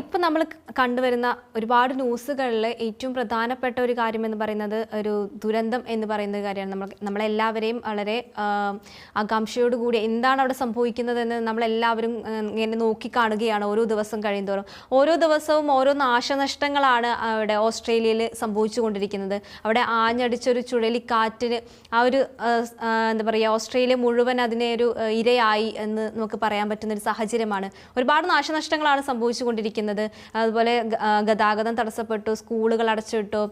ഇപ്പം നമ്മൾ കണ്ടുവരുന്ന ഒരുപാട് ന്യൂസുകളിൽ ഏറ്റവും പ്രധാനപ്പെട്ട ഒരു കാര്യം എന്ന് പറയുന്നത് ഒരു ദുരന്തം എന്ന് പറയുന്ന കാര്യമാണ്. നമ്മൾ നമ്മളെല്ലാവരെയും വളരെ ആകാംക്ഷയോടുകൂടി എന്താണ് അവിടെ സംഭവിക്കുന്നതെന്ന് നമ്മളെല്ലാവരും ഇങ്ങനെ നോക്കിക്കാണുകയാണ് ഓരോ ദിവസം കഴിയുന്തോറും. ഓരോ ദിവസവും ഓരോ നാശനഷ്ടങ്ങളാണ് അവിടെ ഓസ്ട്രേലിയയിൽ സംഭവിച്ചുകൊണ്ടിരിക്കുന്നത്. അവിടെ ആഞ്ഞടിച്ചൊരു ചുഴലിക്കാറ്റിന് ആ ഒരു എന്താ പറയുക ഓസ്ട്രേലിയ മുഴുവൻ അതിനെ ഒരു ഇരയായി എന്ന് നമുക്ക് പറയാൻ പറ്റുന്ന ഒരു സാഹചര്യമാണ്. ഒരുപാട് നാശനഷ്ടങ്ങളാണ് സംഭവിച്ചുകൊണ്ടിരിക്കുന്നത്. അതുപോലെ ഗ- ഗതാഗതം തടസ്സപ്പെട്ടു സ്കൂളുകൾ അടച്ചിട്ടു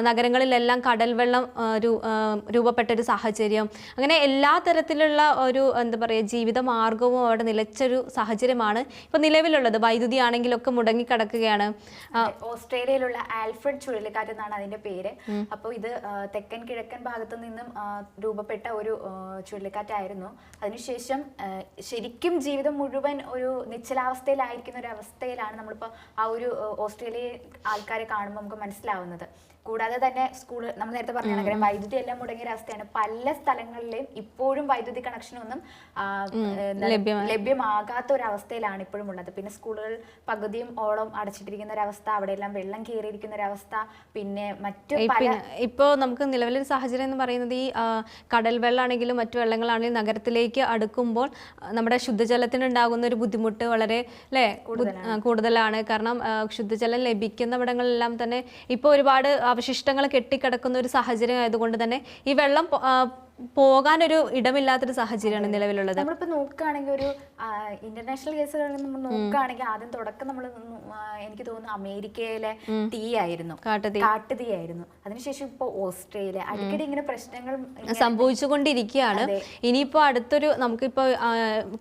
നഗരങ്ങളിലെല്ലാം കടൽ വെള്ളം രൂപപ്പെട്ട ഒരു സാഹചര്യം. അങ്ങനെ എല്ലാ തരത്തിലുള്ള ഒരു എന്താ പറയുക ജീവിത മാർഗവും അവിടെ നിലച്ചൊരു സാഹചര്യമാണ് ഇപ്പൊ നിലവിലുള്ളത്. വൈദ്യുതി ആണെങ്കിലൊക്കെ മുടങ്ങിക്കിടക്കുകയാണ്. ഓസ്ട്രേലിയയിലുള്ള ആൽഫ്രഡ് ചുഴലിക്കാറ്റ് എന്നാണ് അതിന്റെ പേര്. അപ്പോൾ ഇത് തെക്കൻ കിഴക്കൻ ഭാഗത്തു നിന്നും രൂപപ്പെട്ട ഒരു ചുഴലിക്കാറ്റായിരുന്നു. അതിനുശേഷം ശരിക്കും ജീവിതം മുഴുവൻ ഒരു നിശ്ചലാവസ്ഥയിലായിരിക്കുന്ന ഒരു അവസ്ഥയിലാണ് നമ്മളിപ്പോൾ ആ ഒരു ഓസ്ട്രേലിയ ആൾക്കാരെ കാണുമ്പോൾ നമുക്ക് മനസ്സിലാവുന്നത്. കൂടാതെ തന്നെ സ്കൂൾ നമ്മൾ നേരത്തെ പറഞ്ഞ കണക്കിന് വൈദ്യുതി എല്ലാം മുടങ്ങിയ അവസ്ഥയാണ്. പല സ്ഥലങ്ങളിലെയും ഇപ്പോഴും വൈദ്യുതി ലഭ്യമായി. ലഭ്യമാകാത്ത ഒരു അവസ്ഥയിലാണ് ഇപ്പോഴും ഉള്ളത്. പിന്നെ സ്കൂളുകൾ പകുതിയും ഓളം അടച്ചിട്ടിരിക്കുന്ന ഒരവസ്ഥ അവസ്ഥ അവിടെ എല്ലാം വെള്ളം കയറിയിരിക്കുന്ന ഒരവസ്ഥ പിന്നെ മറ്റു ഇപ്പോ ഇപ്പോൾ നമുക്ക് നിലവിലൊരു സാഹചര്യം എന്ന് പറയുന്നത് ഈ കടൽ വെള്ളമാണെങ്കിലും മറ്റു വെള്ളങ്ങളാണെങ്കിലും നഗരത്തിലേക്ക് അടുക്കുമ്പോൾ നമ്മുടെ ശുദ്ധജലത്തിന് ഉണ്ടാകുന്ന ഒരു ബുദ്ധിമുട്ട് വളരെ അല്ലേ കൂടുതലാണ്. കാരണം ശുദ്ധജലം ശുദ്ധജലം ലഭിക്കുന്നിടങ്ങളിലെല്ലാം തന്നെ ഇപ്പോൾ ഒരുപാട് അവശിഷ്ടങ്ങൾ കെട്ടിക്കിടക്കുന്ന ഒരു സാഹചര്യം ആയതുകൊണ്ട് തന്നെ ഈ വെള്ളം പോകാനൊരു ഇടമില്ലാത്തൊരു സാഹചര്യമാണ് നിലവിലുള്ളത്. നമ്മളിപ്പോ നോക്കുകയാണെങ്കിൽ ഒരു ഇന്റർനാഷണൽ കേസുകളിൽ നമ്മൾ നോക്കുകയാണെങ്കിൽ ആദ്യം തുടക്കം നമ്മൾ എനിക്ക് തോന്നുന്നു അമേരിക്കയിലെ തീയായിരുന്നു കാട്ടുതീ. ആയിരുന്നു. അതിനുശേഷം ഇപ്പൊ ഓസ്ട്രേലിയ. അടിക്കടി ഇങ്ങനെ പ്രശ്നങ്ങൾ സംഭവിച്ചുകൊണ്ടിരിക്കുകയാണ്. ഇനിയിപ്പോൾ അടുത്തൊരു നമുക്കിപ്പോൾ ആ,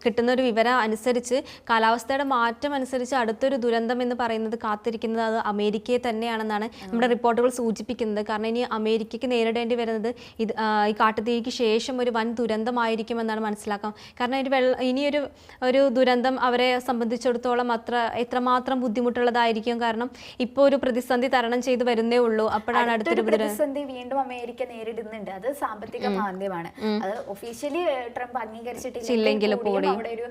കിട്ടുന്ന ഒരു വിവരം അനുസരിച്ച് കാലാവസ്ഥയുടെ മാറ്റം അനുസരിച്ച് അടുത്തൊരു ദുരന്തം എന്ന് പറയുന്നത് കാത്തിരിക്കുന്നത് അത് അമേരിക്കയെ തന്നെയാണെന്നാണ് നമ്മുടെ റിപ്പോർട്ടുകൾ സൂചിപ്പിക്കുന്നത്. കാരണം ഇനി അമേരിക്കയ്ക്ക് നേരിടേണ്ടി വരുന്നത് ഇത് ഈ ഈ കാട്ടുതീക്ക് ശേഷം ഒരു വൻ ദുരന്തമായിരിക്കുമെന്നാണ് മനസ്സിലാക്കാം. കാരണം ഒരു വെള്ള ഇനിയൊരു ഒരു ദുരന്തം അവരെ സംബന്ധിച്ചിടത്തോളം അത്ര എത്രമാത്രം ബുദ്ധിമുട്ടുള്ളതായിരിക്കും കാരണം ഇപ്പോൾ ഒരു പ്രതിസന്ധി തരണം ചെയ്ത് വരുന്നേ ഉള്ളൂ. അപ്പോഴാണ് അടുത്തൊരു പ്രതിസന്ധി വീണ്ടും അമേരിക്ക നേരിടുന്നുണ്ട്. അത് സാമ്പത്തിക മാന്ദ്യമാണ്. അത് ഒഫീഷ്യലി ട്രംപ് അംഗീകരിച്ചിട്ടില്ലെങ്കിൽ അവിടെ ഒരു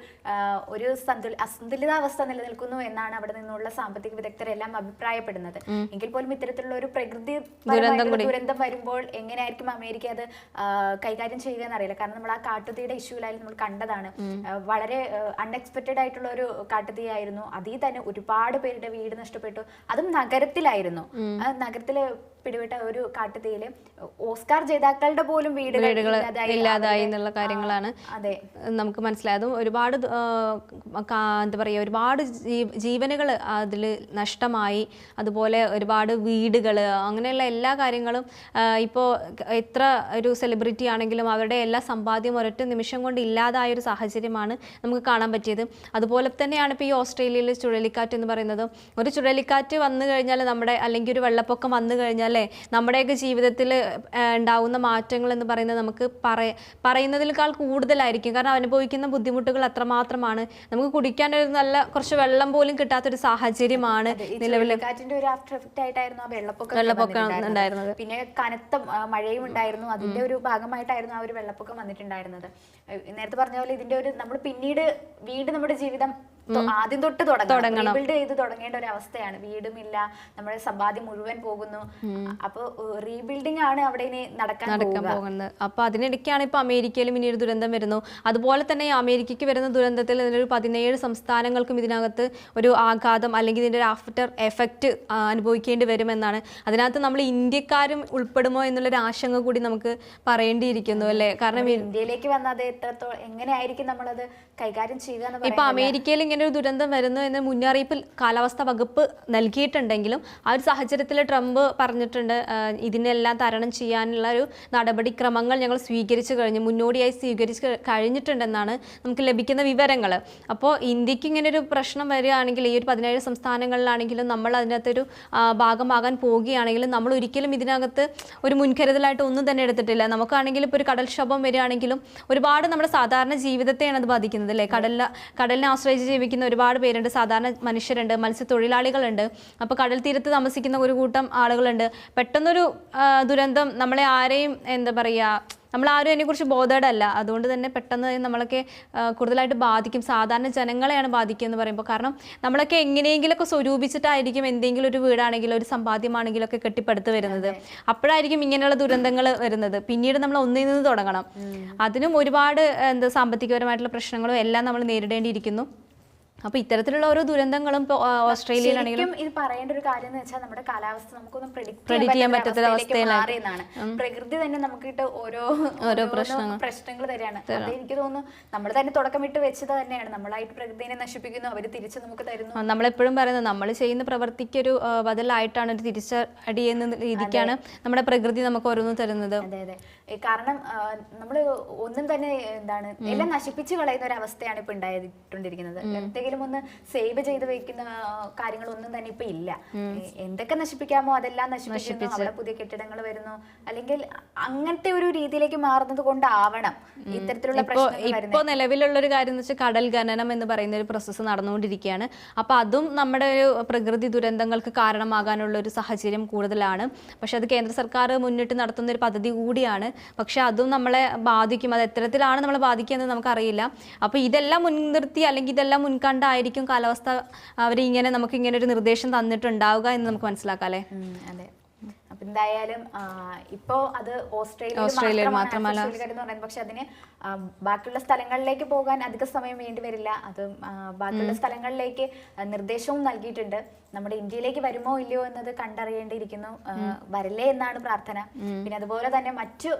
ഒരു സന്തുല അസന്തുലിതാവസ്ഥ നിലനിൽക്കുന്നു എന്നാണ് അവിടെ നിന്നുള്ള സാമ്പത്തിക വിദഗ്ധരെല്ലാം അഭിപ്രായപ്പെടുന്നത്. എങ്കിൽ പോലും ഇത്തരത്തിലുള്ള ഒരു പ്രകൃതി ദുരന്തം വരുമ്പോൾ എങ്ങനെയായിരിക്കും അമേരിക്ക അത് കൈകാര്യം ചെയ്യുക എന്നറിയില്ല കാരണം നമ്മൾ ആ കാട്ടുതീയുടെ ഇഷ്യൂലായാലും നമ്മൾ കണ്ടതാണ്. വളരെ അൺഎക്സ്പെക്റ്റഡ് ആയിട്ടുള്ള ഒരു കാട്ടുതീയായിരുന്നു. അതിൽ തന്നെ ഒരുപാട് പേരുടെ വീട് നഷ്ടപ്പെട്ടു. അതും നഗരത്തിലായിരുന്നു. നഗരത്തിൽ പിടിവിട്ട ഒരു കാട്ടുതീയിൽ ഓസ്കാർ ജേതാക്കളുടെ പോലും വീടുകൾ ഇല്ലാതായി. എന്നുള്ള കാര്യങ്ങളാണ്. അതെ. നമുക്ക് മനസ്സിലായതും ഒരുപാട് എന്താ പറയുക ഒരുപാട് ജീവനുകൾ അതിൽ നഷ്ടമായി. അതുപോലെ ഒരുപാട് വീടുകൾ അങ്ങനെയുള്ള എല്ലാ കാര്യങ്ങളും ഇപ്പോൾ എത്ര ഒരു സെലിബ്രിറ്റി ആണെങ്കിലും അവരുടെ എല്ലാ സമ്പാദ്യം ഒരൊറ്റ നിമിഷം കൊണ്ട് ഇല്ലാതായ ഒരു സാഹചര്യമാണ് നമുക്ക് കാണാൻ പറ്റിയത്. അതുപോലെ തന്നെയാണ് ഇപ്പോൾ ഈ ഓസ്ട്രേലിയയിൽ ചുഴലിക്കാറ്റ് എന്ന് പറയുന്നത്. ഒരു ചുഴലിക്കാറ്റ് വന്നു കഴിഞ്ഞാൽ നമ്മുടെ അല്ലെങ്കിൽ ഒരു വെള്ളപ്പൊക്കം വന്നു കഴിഞ്ഞാൽ നമ്മുടെയൊക്കെ ജീവിതത്തിൽ ഉണ്ടാവുന്ന മാറ്റങ്ങൾ എന്ന് പറയുന്നത് നമുക്ക് പറയ പറയുന്നതിനേക്കാൾ കൂടുതലായിരിക്കും. കാരണം അനുഭവിക്കുന്ന ബുദ്ധിമുട്ടുകൾ അത്രമാത്രമാണ്. നമുക്ക് കുടിക്കാൻ ഒരു നല്ല കുറച്ച് വെള്ളം പോലും കിട്ടാത്തൊരു സാഹചര്യമാണ് നിലവിൽ. ഒരു ആഫ്റ്റർ എഫക്റ്റ് ആയിട്ടായിരുന്നു ആ വെള്ളപ്പൊക്കം വെള്ളപ്പൊക്കം ഉണ്ടായിരുന്നത്. പിന്നെ കനത്ത മഴയും ഉണ്ടായിരുന്നു. അതിന്റെ ഒരു ഭാഗമായിട്ടായിരുന്നു ആ ഒരു വെള്ളപ്പൊക്കം വന്നിട്ടുണ്ടായിരുന്നത്. നേരത്തെ പറഞ്ഞ പോലെ ഇതിന്റെ ഒരു നമ്മൾ പിന്നീട് വീണ്ടും നമ്മുടെ ജീവിതം ആദ്യം തൊട്ട് തുടങ്ങണം. റീബിൽഡ് ചെയ്ത് തുടങ്ങേണ്ട ഒരു അവസ്ഥയാണ്. വീടുമില്ല നമ്മുടെ സമ്പാദ്യം മുഴുവൻ പോകുന്നു. അപ്പൊ റീബിൽഡിംഗ് ആണ് അവിടെ ഇനി നടക്കാൻ നടക്കാൻ പോകുന്നത്. അപ്പൊ അതിനിടയ്ക്കാണ് ഇപ്പൊ അമേരിക്കയിലും ഇനി ഒരു ദുരന്തം വരുന്നു. അതുപോലെ തന്നെ അമേരിക്കയ്ക്ക് വരുന്ന ദുരന്തത്തിൽ ഇതിനൊരു പതിനേഴ് സംസ്ഥാനങ്ങൾക്കും ഇതിനകത്ത് ഒരു ആഘാതം അല്ലെങ്കിൽ ഇതിന്റെ ഒരു ആഫ്റ്റർ എഫക്റ്റ് അനുഭവിക്കേണ്ടി വരുമെന്നാണ്. അതിനകത്ത് നമ്മൾ ഇന്ത്യക്കാരും ഉൾപ്പെടുമോ എന്നുള്ളൊരു ആശങ്ക കൂടി നമുക്ക് പറയേണ്ടിയിരിക്കുന്നു അല്ലേ? കാരണം ഇന്ത്യയിലേക്ക് വന്നത് എത്രത്തോളം എങ്ങനെയായിരിക്കും നമ്മളത് കൈകാര്യം ചെയ്യുക ഇപ്പൊ അമേരിക്കയിൽ ഇങ്ങനെ ഒരു ദുരന്തം വരുന്നു എന്ന മുന്നറിയിപ്പിൽ കാലാവസ്ഥാ വകുപ്പ് നൽകിയിട്ടുണ്ടെങ്കിലും ആ ഒരു സാഹചര്യത്തിൽ ട്രംപ് പറഞ്ഞിട്ടുണ്ട് ഇതിനെല്ലാം തരണം ചെയ്യാനുള്ള ഒരു നടപടിക്രമങ്ങൾ ഞങ്ങൾ സ്വീകരിച്ചു കഴിഞ്ഞു മുന്നോടിയായി സ്വീകരിച്ച് കഴിഞ്ഞിട്ടുണ്ടെന്നാണ് നമുക്ക് ലഭിക്കുന്ന വിവരങ്ങൾ. അപ്പോൾ ഇന്ത്യയ്ക്ക് ഇങ്ങനെ ഒരു പ്രശ്നം വരികയാണെങ്കിൽ ഈ ഒരു പതിനേഴ് സംസ്ഥാനങ്ങളിലാണെങ്കിലും നമ്മൾ അതിനകത്തൊരു ഭാഗമാകാൻ പോവുകയാണെങ്കിലും നമ്മൾ ഒരിക്കലും ഇതിനകത്ത് ഒരു മുൻകരുതലായിട്ട് ഒന്നും തന്നെ എടുത്തിട്ടില്ല. നമുക്കാണെങ്കിൽ ഇപ്പോൾ ഒരു കടൽക്ഷോഭം വരികയാണെങ്കിലും ഒരുപാട് നമ്മുടെ സാധാരണ ജീവിതത്തെയാണ് അത് ബാധിക്കുന്നത് അല്ലേ? കടലിൽ കടലിനെ ആശ്രയിച്ച് ജീവിക്കുന്ന ഒരുപാട് പേരുണ്ട്. സാധാരണ മനുഷ്യരുണ്ട് മത്സ്യത്തൊഴിലാളികളുണ്ട്. അപ്പോൾ കടൽ തീരത്ത് താമസിക്കുന്ന ഒരു കൂട്ടം ആളുകളുണ്ട്. പെട്ടെന്നൊരു ദുരന്തം നമ്മളെ ആരെയും എന്താ പറയുക നമ്മൾ ആരും അതിനെക്കുറിച്ച് ബോധേഡല്ല. അതുകൊണ്ട് തന്നെ പെട്ടെന്ന് നമ്മളൊക്കെ കൂടുതലായിട്ട് ബാധിക്കും. സാധാരണ ജനങ്ങളെയാണ് ബാധിക്കുക എന്ന് പറയുമ്പോൾ. കാരണം നമ്മളൊക്കെ എങ്ങനെയെങ്കിലുമൊക്കെ സ്വരൂപിച്ചിട്ടായിരിക്കും എന്തെങ്കിലും ഒരു വീടാണെങ്കിലും ഒരു സമ്പാദ്യമാണെങ്കിലും ഒക്കെ കെട്ടിപ്പടുത്ത് വരുന്നത്. അപ്പോഴായിരിക്കും ഇങ്ങനെയുള്ള ദുരന്തങ്ങൾ വരുന്നത്. പിന്നീട് നമ്മൾ ഒന്നിൽ നിന്ന് തുടങ്ങണം. അതിനും ഒരുപാട് എന്താ സാമ്പത്തികപരമായിട്ടുള്ള പ്രശ്നങ്ങളും എല്ലാം നമ്മൾ നേരിടേണ്ടിയിരിക്കുന്നു. അപ്പോൾ ഇത്തരത്തിലുള്ള ഓരോ ദുരന്തങ്ങളും ഇപ്പോൾ ഓസ്ട്രേലിയയിലാണെങ്കിലും ഇത് പറയേണ്ട ഒരു കാര്യം എന്ന് വെച്ചാൽ നമ്മുടെ കാലാവസ്ഥ നമുക്കൊന്നും പ്രെഡിക്ട് പ്രെഡിക്റ്റ് ചെയ്യാൻ പറ്റാത്ത അവസ്ഥയിലാണ് പ്രകൃതി തന്നെ നമുക്കിട്ട് ഓരോ ഓരോ പ്രശ്നങ്ങൾ തരാണ്. അത് എനിക്ക് തോന്നുന്നു നമ്മൾ തന്നെ തുടക്കം തുടക്കമിട്ട് വെച്ചത് തന്നെയാണ്. നമ്മളായിട്ട് പ്രകൃതിനെ നശിപ്പിക്കുന്നു അവർ തിരിച്ച് നമുക്ക് തരുന്നു. നമ്മളെപ്പോഴും പറയുന്നത് നമ്മൾ ചെയ്യുന്ന പ്രവർത്തിക്ക് ഒരു ബദലായിട്ടാണ് ഒരു തിരിച്ചടി എന്ന രീതിക്കാണ് നമ്മുടെ പ്രകൃതി നമുക്ക് ഓരോന്നും തരുന്നത്. അതെ അതെ. കാരണം നമ്മൾ ഒന്നും തന്നെ എന്താണ് എല്ലാം നശിപ്പിച്ചു കളയുന്ന ഒരു അവസ്ഥയാണ് ഇപ്പൊ ഉണ്ടായിക്കൊണ്ടിരിക്കുന്നത്. എന്തെങ്കിലും ഒന്ന് സേവ് ചെയ്ത് വെക്കുന്ന കാര്യങ്ങളൊന്നും തന്നെ ഇപ്പൊ ഇല്ല. എന്തൊക്കെ നശിപ്പിക്കാമോ അതെല്ലാം നശിപ്പിക്കുന്നു അവിടെ പുതിയ കെട്ടിടങ്ങൾ വരുന്നു. അല്ലെങ്കിൽ അങ്ങനത്തെ ഒരു രീതിയിലേക്ക് മാറുന്നത് കൊണ്ടാവണം ഇത്തരത്തിലുള്ള ഇപ്പൊ നിലവിലുള്ള ഒരു കാര്യം എന്ന് വെച്ചാൽ കടൽ ഖനനം എന്ന് പറയുന്ന ഒരു പ്രോസസ്സ് നടന്നുകൊണ്ടിരിക്കുകയാണ്. അപ്പൊ അതും നമ്മുടെ ഒരു പ്രകൃതി ദുരന്തങ്ങൾക്ക് കാരണമാകാനുള്ള ഒരു സാഹചര്യം കൂടുതലാണ്. പക്ഷെ അത് കേന്ദ്ര സർക്കാർ മുന്നിട്ട് നടത്തുന്ന ഒരു പദ്ധതി കൂടിയാണ്. പക്ഷെ അതും നമ്മളെ ബാധിക്കും. അത് എത്തരത്തിലാണ് നമ്മളെ ബാധിക്കുക എന്ന് നമുക്കറിയില്ല. അപ്പൊ ഇതെല്ലാം മുൻനിർത്തി അല്ലെങ്കിൽ ഇതെല്ലാം മുൻകണ്ടായിരിക്കും കാലാവസ്ഥ അവർ ഇങ്ങനെ നമുക്ക് ഇങ്ങനെ ഒരു നിർദ്ദേശം തന്നിട്ടുണ്ടാവുക എന്ന് നമുക്ക് മനസ്സിലാക്കാം അല്ലേ? അതെ. എന്തായാലും ഇപ്പോ അത് ഓസ്ട്രേലിയയിൽ മാത്രമല്ല. പറയുന്നത്. പക്ഷെ അതിന് ബാക്കിയുള്ള സ്ഥലങ്ങളിലേക്ക് പോകാൻ അധിക സമയം വേണ്ടി വരില്ല. അത് ബാക്കിയുള്ള സ്ഥലങ്ങളിലേക്ക് നിർദ്ദേശവും നൽകിയിട്ടുണ്ട്. നമ്മുടെ ഇന്ത്യയിലേക്ക് വരുമോ ഇല്ലയോ എന്നത് കണ്ടറിയേണ്ടിയിരിക്കുന്നു. വരില്ലേ എന്നാണ് പ്രാർത്ഥന. പിന്നെ അതുപോലെ തന്നെ മറ്റു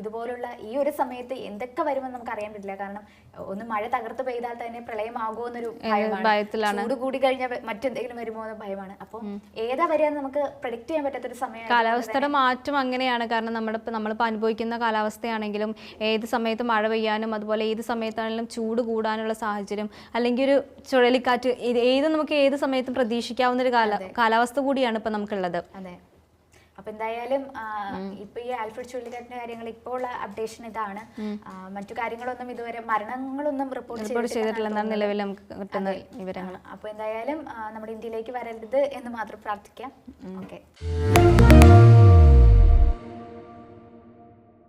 ഇതുപോലുള്ള ഈ ഒരു സമയത്ത് എന്തൊക്കെ വരുമെന്ന് നമുക്ക് അറിയാൻ പറ്റില്ല. കാരണം ഒന്ന് മഴ തകർത്ത് പെയ്താൽ തന്നെ പ്രളയമാകുമോ എന്നൊരു ഭയമാണ്. ഭയത്തിലാണ്. കൂടി കഴിഞ്ഞാൽ മറ്റെന്തെങ്കിലും വരുമോ എന്ന ഭയമാണ്. അപ്പോൾ ഏതാ വരിക നമുക്ക് പ്രഡിക്റ്റ് ചെയ്യാൻ പറ്റാത്തൊരു സമയമാണ് കാലാവസ്ഥയുടെ മാറ്റം അങ്ങനെയാണ്. കാരണം നമ്മുടെ നമ്മളിപ്പോൾ അനുഭവിക്കുന്ന കാലാവസ്ഥയാണെങ്കിലും ഏത് സമയത്ത് മഴ പെയ്യാനും അതുപോലെ ഏത് സമയത്താണെങ്കിലും ചൂട് കൂടാനുള്ള സാഹചര്യം അല്ലെങ്കിൽ ഒരു ചുഴലിക്കാറ്റ് ഇത് ഏത് നമുക്ക് ഏത് സമയത്തും പ്രതീക്ഷിക്കാവുന്ന ഒരു കാല കാലാവസ്ഥ കൂടിയാണ് ഇപ്പം നമുക്കുള്ളത്. അതെ. അപ്പൊ എന്തായാലും ഇപ്പൊ ഈ ആൽഫ്രഡ് ചുഴലിക്കാറ്റിന്റെ കാര്യങ്ങൾ ഇപ്പോൾ ഉള്ള അപ്ഡേഷൻ ഇതാണ്. മറ്റു കാര്യങ്ങളൊന്നും ഇതുവരെ മരണങ്ങളൊന്നും റിപ്പോർട്ട് റിപ്പോർട്ട് ചെയ്തിട്ടില്ല എന്നാണ് നിലവിൽ നമുക്ക് കിട്ടുന്ന വിവരങ്ങൾ. അപ്പൊ എന്തായാലും നമ്മുടെ ഇന്ത്യയിലേക്ക് വരരുത് എന്ന് മാത്രം പ്രാർത്ഥിക്കാം. ഓക്കെ.